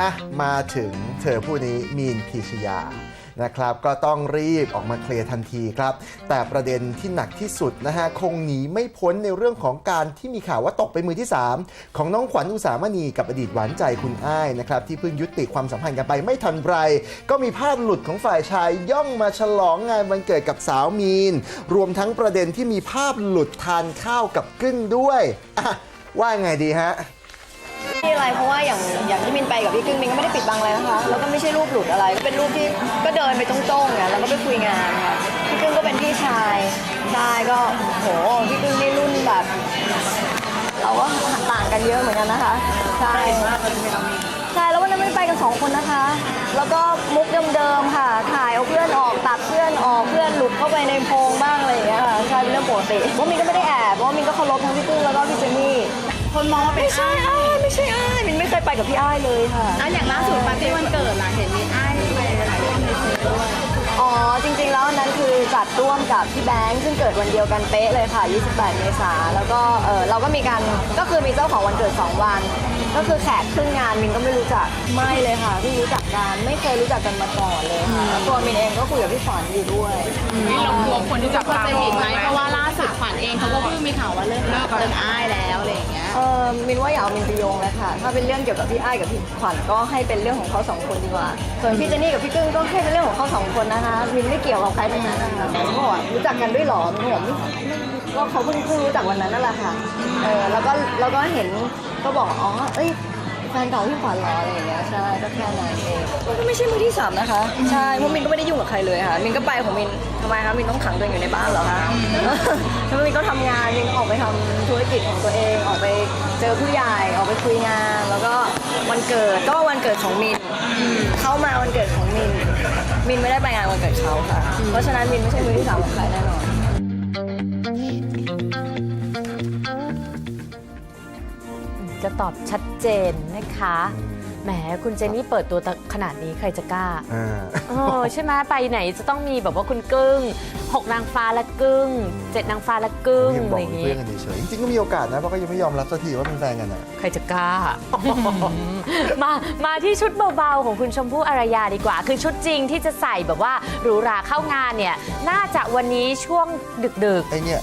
อะ มาถึงเธอผู้นี้มีนพีชยานะครับก็ต้องรีบออกมาเคลียร์ทันทีครับ แต่ประเด็นที่หนักที่สุดนะฮะคงหนีไม่พ้นในเรื่องของการที่มีข่าวว่าตกเป็นมือที่ 3 ของน้องขวัญอุสามณีกับอดีตหวานใจคุณอ้ายนะครับที่เพิ่งยุติความสัมพันธ์กันไปไม่ทันไร ก็มีภาพหลุดของฝ่ายชายย่องมาฉลองงานวันเกิดกับสาวมีน รวมทั้งประเด็นที่มีภาพหลุดทานข้าวกับกึ้งด้วยอะว่าไงดีฮะ อะไรเพราะว่าอย่างอย่างที่มินไปกับพี่กึ้งมินก็ไม่ได้ปิดบังอะไรนะคะแล้วก็ไม่ใช่รูปหลุดอะไรก็เป็นรูปที่ก็เดินไปตรงๆไงแล้วก็ไปคุยงานค่ะพี่กึ้งก็เป็นพี่ชายชายก็โหพี่กึ้งนี่รุ่นแบบ เราก็ต่างกันเยอะเหมือนกันนะคะใช่ใช่แล้ววันนั้นไม่ได้ไปกันสองคนนะคะ แล้วก็มุกเดิมๆค่ะ ถ่ายเอาเพื่อนออกตัดเพื่อนออกเพื่อนหลุดเข้าไปในโพรงบ้างอะไรอย่างเงี้ยค่ะใช่เป็นเรื่องปกติเพราะมินก็ไม่ได้แอบเพราะมินก็เคารพทั้งพี่กึ้งแล้วก็พี่เจนนี่คนมองว่าเป็นไม่ใช่อ้ายไม่ใช่อ้ายมิน ไม่เคยไปกับพี่อ้ายเลยค่ะแล้วอย่างล่าสุดปาร์ตี้วันเกิดล่ะเห็นมีอ้ายไปหลายคนในเฟซด้วยอ๋อ จริง ๆ แล้วอันนั้นคือจัดร่วมกับพี่แบงค์ซึ่งเกิดวันเดียวกันเป๊ะเลยค่ะ 28 เมษาแล้วก็เออเราก็มีการก็คือมีเจ้าของวันเกิด 2 วัน ก็คือแขกครึ่งงานมินก็ไม่รู้จักไม่เลยค่ะเพิ่งรู้จักกันไม่เคยรู้จักกันมาก่อนเลยค่ะแล้วตัวมินเองก็คุยกับพี่ขวัญอยู่ด้วย นี่เรากลัวคนที่จับตามองไหมเพราะว่าล่าสุดขวัญเองเขาก็เพิ่งมีข่าวว่าเลิกเลิกกับเรื่องอ้ายแล้วอะไรอย่างเงี้ย เออมินว่าอย่าเอามินไปโยงเลยค่ะ ถ้าเป็นเรื่องเกี่ยวกับพี่อ้ายกับพี่ขวัญก็ให้เป็นเรื่องของเขาสองคนดีกว่า ส่วนพี่เจนนี่กับพี่กึ้งก็ให้เป็นเรื่องของเขาสองคนนะคะ มินไม่เกี่ยวกับใครทั้งนั้นนะคะเขาบอกว่ารู้จักกันด้วยหรอมินบอกไม่ก็เขาเพิ่งเพิ่งรู้จักวันนั้นนั่นแหละค่ะ เออแล้วก็แล้วก็เห็นก็บอกอ๋อเอ้ยแฟนเก่าพี่ขวัญเหรออะไรอย่างเงี้ยใช่ก็แค่นั้นเอง มันก็ไม่ใช่มือที่สามนะคะใช่เพราะมินก็ไม่ได้ยุ่งกับใครเลยค่ะมินก็ไปของมินทำไมคะมินต้องขังตัวเองอยู่ในบ้านเหรอคะแล้วมินก็ทำงานมินออกไปทำธุรกิจของตัวเอง ออกไปเจอผู้ใหญ่ออกไปคุยงาน แล้วก็วันเกิดก็วันเกิดของมินเข้ามาวันเกิดของมินมินไม่ได้ไปงานวันเกิดเขาค่ะ เพราะฉะนั้นมินไม่ใช่มือที่สามของใครแน่นอนก็ตอบชัดเจนนะคะ แหมคุณเจนนี่เปิดตัวขนาดนี้ใครจะกล้าอ่าเออใช่ไหมไปไหนจะต้องมีแบบว่าคุณกึ้งหกนางฟ้าละกึ้งเจ็ดนางฟ้าละกึ้งยังอะบอไรกอย่างเป็นงี้เพื่อนกันเฉยๆจริงๆก็มีโอกาสนะเพราะก็ยังไม่ยอมรับสักทีว่าเป็นแฟนกันอะใครจะกล้า มามาที่ชุดเบาๆของคุณชมพู่อารยาดีกว่า คือชุดจริงที่จะใส่แบบว่าหรูหราเข้างานเนี่ยน่าจะวันนี้ช่วงดึกไอเนี่ย